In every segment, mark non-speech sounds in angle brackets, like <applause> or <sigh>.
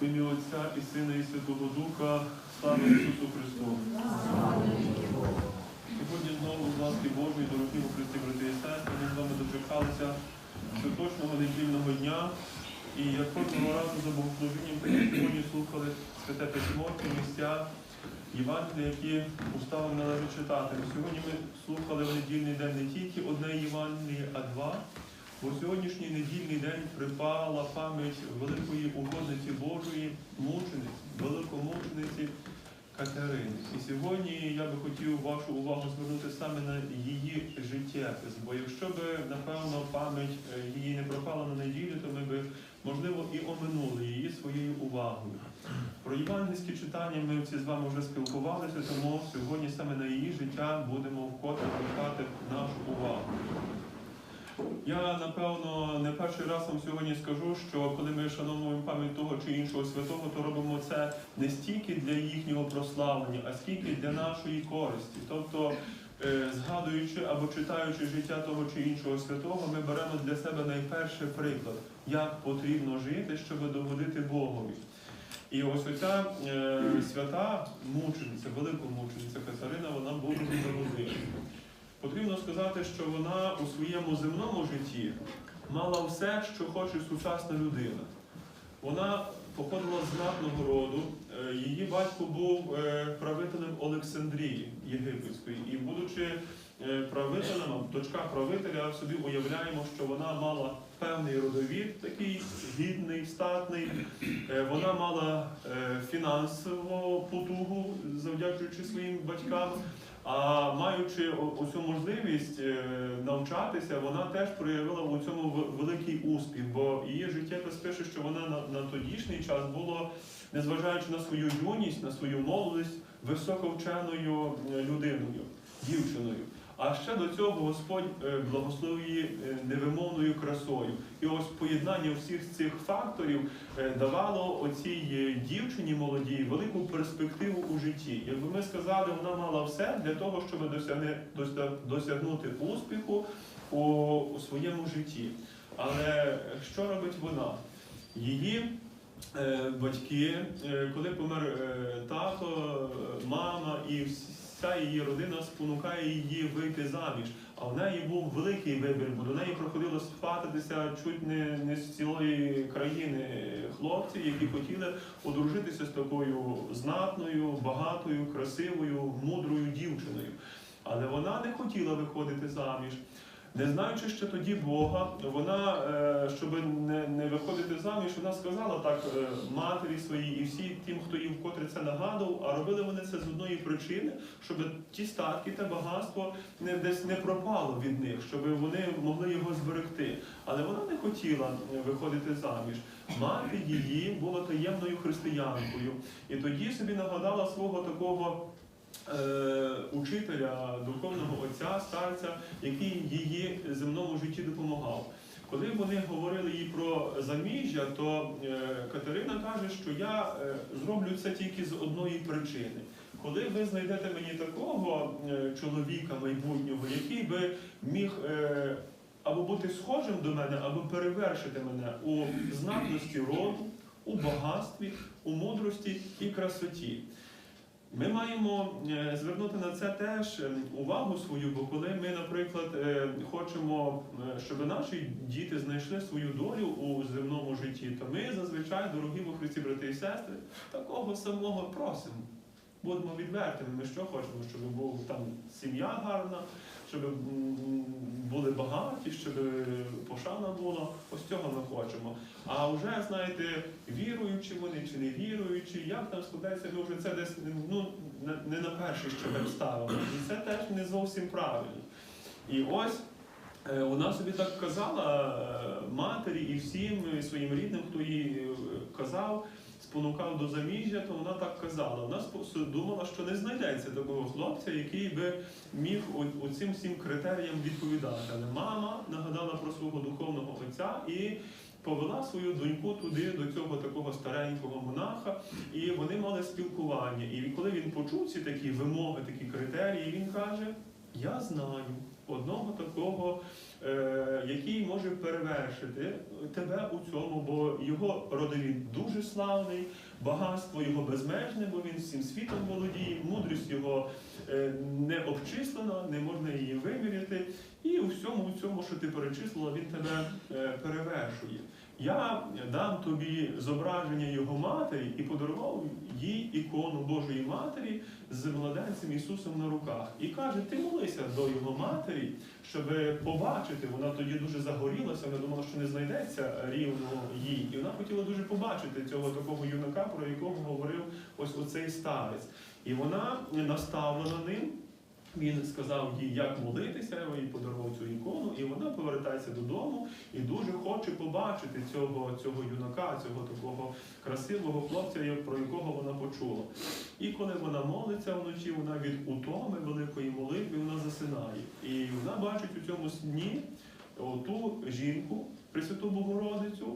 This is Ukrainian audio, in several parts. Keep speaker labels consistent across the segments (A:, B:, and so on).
A: В ім'я Отця і Сина, і Святого Духа, слава Ісусу Христу. Сьогодні знову з ласки Божої, дорогі у Христі, брати і сестри, ми з вами дочекалися святочного недільного дня. І як кожного разу за богослужінням, сьогодні слухали святе письмо, ті місця, Євангелія, які уставом належить читати. Сьогодні ми слухали в недільний день не тільки одне Євангеліє, а два. Бо сьогоднішній недільний день припала пам'ять великої угодниці Божої, мучениці, великомучениці Катерини. І сьогодні я би хотів вашу увагу звернути саме на її життєпис. Бо якщо би, напевно, пам'ять е, її не пропала на неділю, то ми би, можливо, і оминули її своєю увагою. Про євангельські читання ми всі з вами вже спілкувалися, тому сьогодні саме на її життя будемо вкотре звертати нашу увагу. Я напевно не перший раз вам сьогодні скажу, що коли ми шановуємо пам'ять того чи іншого святого, то робимо це не стільки для їхнього прославлення, а скільки для нашої користі. Тобто, е, згадуючи або читаючи життя того чи іншого святого, ми беремо для себе найперший приклад, як потрібно жити, щоб догодити Богові. І ось оця е, свята мучениця, велика мучениця Катерина, вона Божу народила. Потрібно сказати, що вона у своєму земному житті мала все, що хоче сучасна людина. Вона походила з знатного роду. Е, Її батько був е, правителем Олександрії Єгипетської. І будучи е, правителем, дочка правителя, собі уявляємо, що вона мала певний родовід, такий гідний, статний. Вона мала фінансову потугу, завдячуючи своїм батькам. А маючи оцю можливість е, навчатися, вона теж проявила у цьому великий успіх, бо її життєпис пише, що вона на, на тодішній час було, незважаючи на свою юність, на свою молодість, високовченою е, людиною, дівчиною. А ще до цього Господь е, благословив її е, невимовною красою. І ось поєднання всіх цих факторів е, давало оцій дівчині молодій велику перспективу у житті. Якби ми сказали, вона мала все для того, щоб досягнути успіху у, своєму житті. Але що робить вона? Її батьки, коли помер тато, мама і вся її родина спонукає її вийти заміж. А в неї був великий вибір, бо до неї проходило свататися чуть не, не з цілої країни хлопці, які хотіли одружитися з такою знатною, багатою, красивою, мудрою дівчиною. Але вона не хотіла виходити заміж. Не знаючи ще тоді Бога, вона, е, щоб не, виходити заміж, вона сказала так е, матері своїй і всім тим, хто їм вкотре це нагадував, а робили вони це з одної причини, щоб ті статки та багатство не десь не пропало від них, щоб вони могли його зберегти. Але вона не хотіла виходити заміж. Мати її була таємною християнкою, і тоді собі нагадала свого такого. Е, Учителя, духовного отця, старця, який її земному житті допомагав. Коли вони говорили їй про заміжжя, то е, Катерина каже, що я е, зроблю це тільки з одної причини. Коли ви знайдете мені такого чоловіка майбутнього, який би міг або бути схожим до мене, або перевершити мене у знатності роду, у багатстві, у мудрості і красоті. Ми маємо е, звернути на це теж е, увагу свою, бо коли ми, наприклад, е, хочемо, щоб наші діти знайшли свою долю у земному житті, то ми зазвичай, дорогі во Христі, брати і сестри, такого самого просимо. Будемо відвертими, ми що хочемо, щоб була там сім'я гарна, щоб були багаті, щоб пошана була. Ось цього ми хочемо. А вже, знаєте, віруючі вони чи не віруючі, як там складається, ми вже це десь ну, не- на перший щабель ставимо. І це теж не зовсім правильно. І ось е, вона собі так казала е, матері і всім своїм рідним, хто їй е, казав, спонукав до заміжжя, то вона так казала. Вона думала, що не знайдеться такого хлопця, який би міг оцим всім критеріям відповідати. Але мама нагадала про свого духовного отця і повела свою доньку туди, до цього такого старенького монаха, і вони мали спілкування. І коли він почув ці такі вимоги, такі критерії, він каже: Я знаю, одного такого, який може перевершити тебе у цьому, бо його родовід дуже славний, багатство його безмежне, бо він всім світом володіє, мудрість його е, не обчислена, не можна її виміряти. І у всьому, у цьому, що ти перечислила, він тебе е, перевершує. Я дам тобі зображення його матері і подарував їй ікону Божої Матері з младенцем Ісусом на руках. І каже: ти молися до його матері, щоб побачити. Вона тоді дуже загорілася, вона думала, що не знайдеться рівно їй. І вона хотіла дуже побачити цього такого юнака, про якого говорив ось оцей старець. І вона наставлена ним. Він сказав їй, як молитися, і подарував цю ікону, і вона повертається додому і дуже хоче побачити цього, цього юнака, цього такого красивого хлопця, про якого вона почула. І коли вона молиться вночі, вона від утоми великої молитви вона засинає. І вона бачить у цьому сні ту жінку, Пресвяту Богородицю,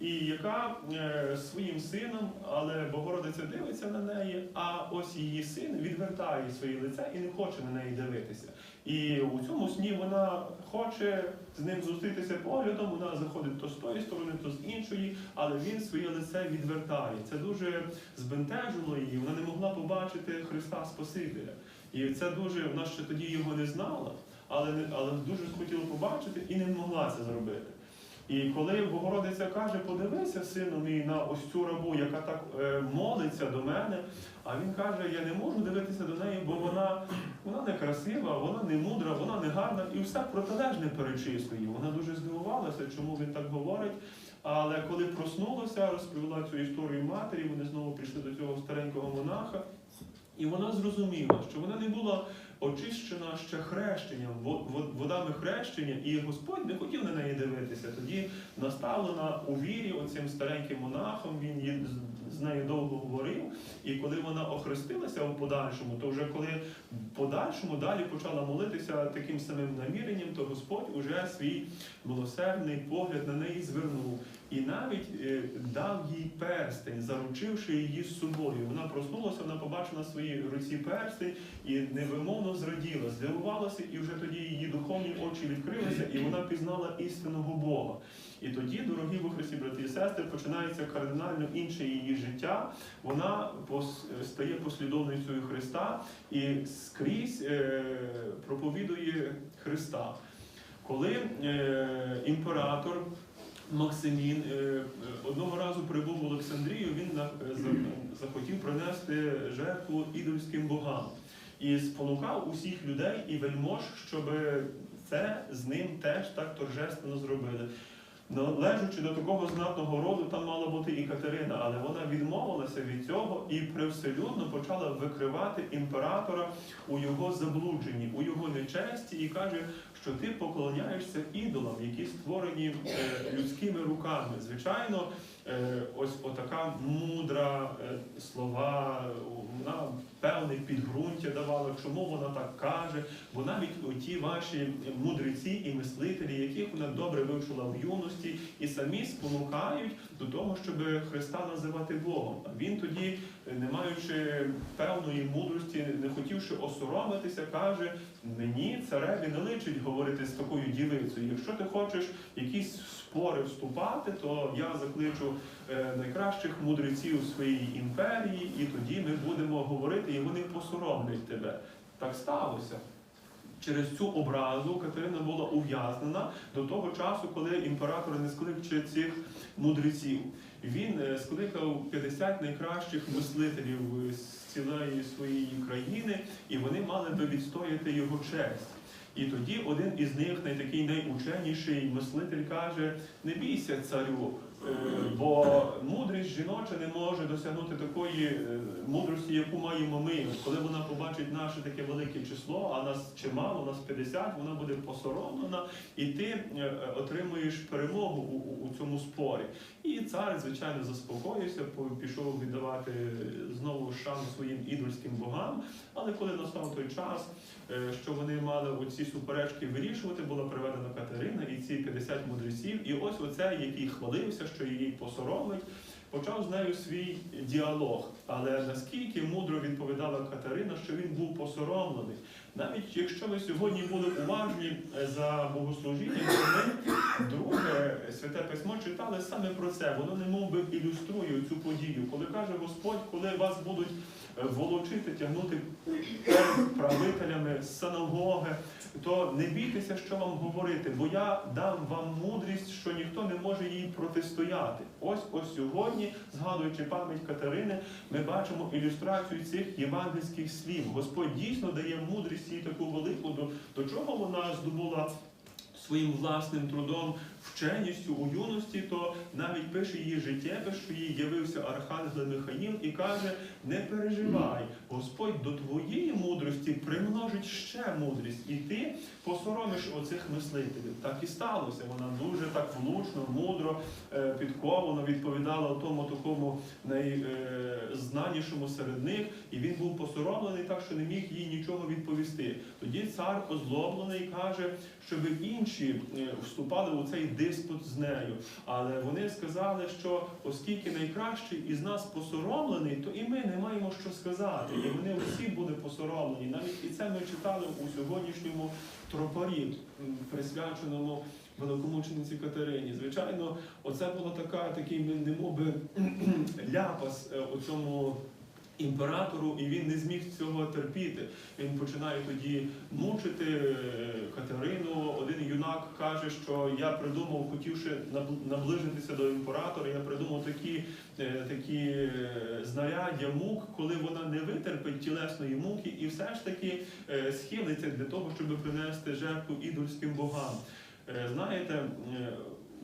A: і яка е, своїм сином, але Богородиця дивиться на неї, а ось її син відвертає своє лице і не хоче на неї дивитися. І у цьому сні вона хоче з ним зустрітися поглядом, вона заходить то з тої сторони, то з іншої, але він своє лице відвертає. Це дуже збентежило її. Вона не могла побачити Христа Спасителя. І це дуже вона ще тоді його не знала, але але дуже хотіла побачити і не могла це зробити. І коли Богородиця каже, подивися, сину мій, на ось цю рабу, яка так е, молиться до мене, а він каже, я не можу дивитися до неї, бо вона, вона не красива, вона не мудра, вона не гарна, і все протилежне перечислює. Вона дуже здивувалася, чому він так говорить. Але коли проснулася, розповіла цю історію матері, вони знову прийшли до цього старенького монаха, і вона зрозуміла, що вона не була очищена ще хрещенням, во- во- водами хрещення, і Господь не хотів на неї дивитися. Тоді наставлена у вірі оцим стареньким монахом, він з- нею довго говорив. І коли вона охрестилася у подальшому, то вже коли в подальшому далі почала молитися таким самим наміренням, то Господь уже свій милосердний погляд на неї звернув. І навіть е, дав їй перстень, заручивши її з собою. Вона проснулася, вона побачила на своїй руці перстень і невимовно зраділа, здивувалася, і вже тоді її духовні очі відкрилися, і вона пізнала істинного Бога. І тоді, дорогі во Христі, брати і сестри, починається кардинально інше її життя. Вона стає послідовницею Христа і скрізь е, проповідує Христа. Коли е, імператор Максимін е, одного разу прибув в Олександрію, він захотів принести жертву ідольським богам і спонукав усіх людей і вельмож, щоб це з ним теж так торжественно зробили. Належучи до такого знатного роду, там мала бути і Катерина, але вона відмовилася від цього і привселюдно почала викривати імператора у його заблудженні, у його нечесті, і каже, що ти поклоняєшся ідолам, які створені е, людськими руками. Звичайно, е, ось отака мудра е, слова, вона певне підґрунтя давала, чому вона так каже, бо навіть ті ваші мудреці і мислителі, яких вона добре вивчила в юності, і самі спонукають до того, щоб Христа називати Богом. А він тоді, не маючи певної мудрості, не хотівши осоромитися, каже: мені цареві не личить говорити з такою дівицею. Якщо ти хочеш якісь спори вступати, то я закличу е, найкращих мудреців своєї імперії, і тоді ми будемо говорити, і вони посоромлять тебе. Так сталося. Через цю образу Катерина була ув'язнена до того часу, коли імператор не скликче цих мудреців. Він е, скликав 50 найкращих мислителів з цілої своєї країни, і вони мали би відстояти його честь. І тоді один із них, найтакий найученіший мислитель, каже: не бійся, царю, е, бо мудрість жіноча не може досягнути такої е, мудрості, яку маємо ми. Коли вона побачить наше таке велике число, а нас чимало, нас 50, вона буде посоромлена, і ти е, отримуєш перемогу у, у- цьому спорі. І цар, звичайно, заспокоївся, по- пішов віддавати знову шану своїм ідольським богам. Але коли настав той час, е, що вони мали оці суперечки вирішувати, була приведена Катерина і ці 50 мудреців. І ось оцей, який хвалився, що її посоромить, почав з нею свій діалог. Але наскільки мудро відповідала Катерина, що він був посоромлений. Навіть якщо ви сьогодні були уважні е, за богослужінням, ми друге святе письмо читали саме про це. Воно не би ілюструє цю подію. Коли каже Господь, коли вас будуть е, волочити, тягнути правителями синагоги, то не бійтеся, що вам говорити, бо я дам вам мудрість, що не може їй протистояти. Ось ось сьогодні, згадуючи пам'ять Катерини, ми бачимо ілюстрацію цих євангельських слів. Господь дійсно дає мудрість їй таку велику, до, чого вона здобула своїм власним трудом, вченістю у юності, то навіть пише її життєве, що їй явився архангел Михаїл і каже: не переживай, Господь до твоєї мудрості примножить ще мудрість, і ти посоромиш оцих мислителів. Так і сталося. Вона дуже так влучно, мудро, е, підковано відповідала тому такому найзнанішому серед них, і він був посоромлений так, що не міг їй нічого відповісти. Тоді цар озлоблений каже, щоб інші е, вступали у цей диспут з нею. Але вони сказали, що оскільки найкращий із нас посоромлений, то і ми не маємо що сказати. І вони всі були посоромлені. Навіть і це ми читали у сьогоднішньому тропарі, присвяченому великомучениці Катерині. Звичайно, оце була така, такий немоби <clears throat> ляпас е, у цьому. Імператору, і він не зміг цього терпіти. Він починає тоді мучити е, Катерину. Один юнак каже, що я придумав, хотівши наближитися до імператора, я придумав такі, е, такі е, знаряддя мук, коли вона не витерпить тілесної муки, і все ж таки схилиться для того, щоб принести жертву ідольським богам. Знаєте,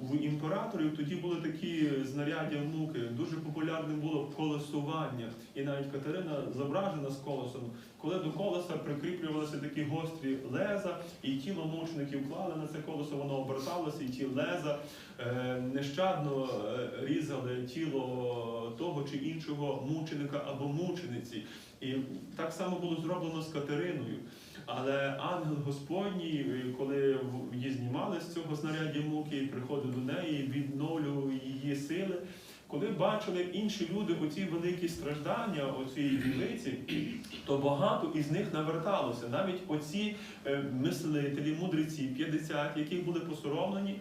A: в імператорів тоді були такі знаряддя муки. Дуже популярним було колесування. І навіть Катерина зображена з колесом. Коли до колеса прикріплювалися такі гострі леза, і тіло мучеників клали на це колесо, воно оберталося, і ті леза е, нещадно е, різали тіло того чи іншого мученика або мучениці. І так само було зроблено з Катериною. Але ангел Господній, коли її знімали з цього знаряддя муки, приходив до неї, відновлював її сили. Коли бачили інші люди оці великі страждання оцієї дівиці, то багато із них наверталося. Навіть оці е, мислителі, мудреці, 50, які були посоромлені,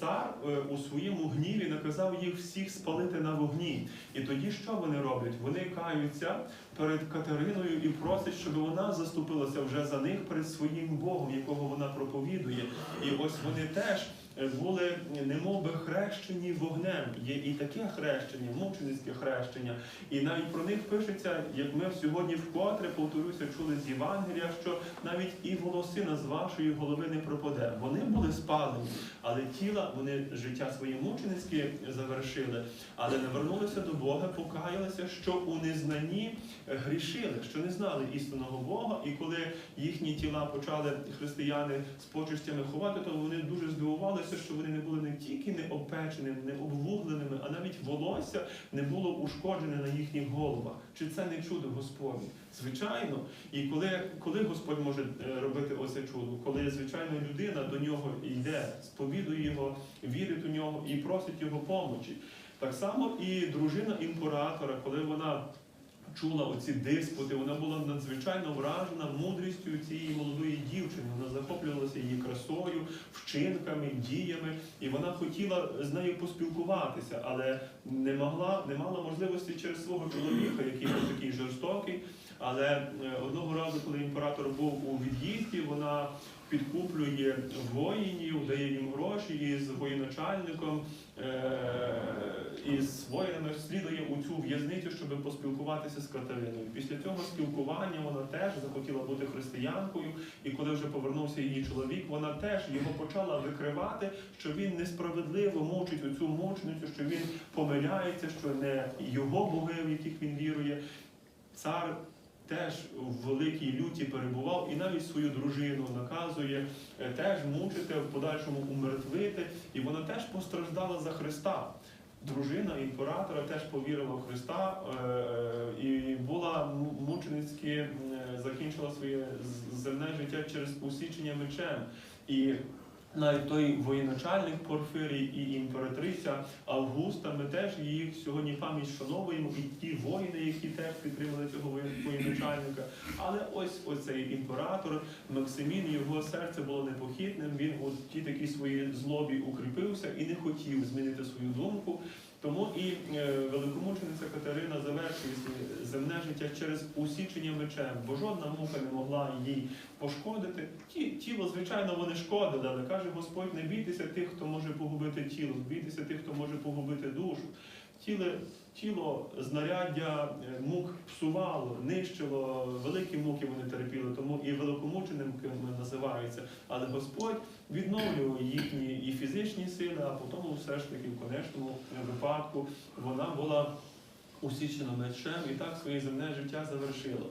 A: цар е, у своєму гніві наказав їх всіх спалити на вогні. І тоді що вони роблять? Вони каються перед Катериною і просять, щоб вона заступилася вже за них перед своїм Богом, якого вона проповідує. І ось вони теж е, були немовби хрещені вогнем. Є і таке хрещення, мученицьке хрещення. І навіть про них пишеться, як ми сьогодні вкотре, повторюся, чули з Євангелія, що навіть і волосина з вашої голови не пропаде. Вони були спалені, але тіла вони життя своє мученицьке завершили, але навернулися до Бога, покаялися, що у незнанні грішили, що не знали істинного Бога, і коли їхні тіла почали християни з почестями ховати, то вони дуже здивувалися, що вони не були не тільки не обпеченими, не обвугленими, а навіть волосся не було ушкоджене на їхніх головах. Чи це не чудо Господнє? Звичайно, і коли, коли Господь може е, робити оце чудо, коли звичайно людина до нього йде, сповідує його, вірить у нього і просить його помочі. Так само і дружина імператора, коли вона чула оці диспути, вона була надзвичайно вражена мудрістю цієї молодої дівчини. Вона захоплювалася її красою, вчинками, діями, і вона хотіла з нею поспілкуватися, але не могла, не мала можливості через свого чоловіка, який був такий жорстокий. Але е, одного разу, коли імператор був у від'їзді, вона підкуплює воїнів, дає їм гроші і з воєначальником е, і з воїнами слідує у цю в'язницю, щоб поспілкуватися з Катериною. Після цього спілкування вона теж захотіла бути християнкою, і коли вже повернувся її чоловік, вона теж його почала викривати, що він несправедливо мучить оцю мученицю, що він помиляється, що не його боги, в яких він вірує. Цар теж в великій люті перебував і навіть свою дружину наказує е, теж мучити, в подальшому умертвити, і вона теж постраждала за Христа. Дружина імператора теж повірила в Христа е, е, і була мученицьки закінчила своє земне життя через усічення мечем. І навіть той воєначальник Порфирій і імператриця Августа, ми теж їх сьогодні пам'ять вшановуємо, і ті воїни, які теж підтримали цього воєн- воєначальника. Але ось оцей імператор Максимін, його серце було непохитним. Він у ті такі свої злобі укріпився і не хотів змінити свою думку. Тому і е, великомучениця Катерина завершує земне життя через усічення мечем, бо жодна мука не могла їй пошкодити. Ті, тіло, звичайно, вони шкодили, але каже Господь, не бійтеся тих, хто може погубити тіло, бійтеся тих, хто може погубити душу. Тіло, тіло знаряддя е, мук псувало, нищило, великі муки вони терпіли, тому і великомучениками називаються. Але Господь відновлював їхні і фізичні сили, а потім все ж таки в конечному випадку вона була усічена мечем і так своє земне життя завершило.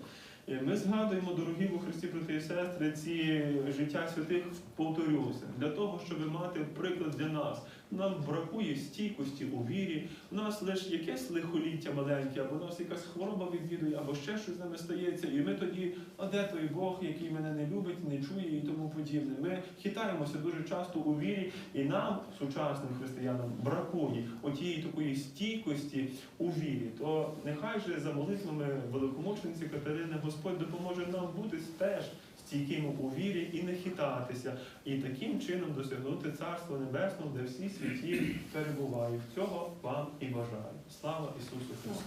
A: Е, Ми згадуємо, дорогі у Христі, брати і сестри, ці життя святих, повторюся, для того, щоб мати приклад для нас. Нам бракує стійкості у вірі, у нас лише якесь лихоліття маленьке, або у нас якась хвороба відвідує, або ще щось з нами стається, і ми тоді, а де той Бог, який мене не любить, не чує і тому подібне. Ми хитаємося дуже часто у вірі, і нам, сучасним християнам, бракує отієї такої стійкості у вірі. То нехай же за молитвами великомучениці Катерини Господь допоможе нам бути теж стійкими у вірі і не хитатися, і таким чином досягнути Царства Небесного, де всі святі перебувають. Цього вам і бажаю. Слава Ісусу Христу!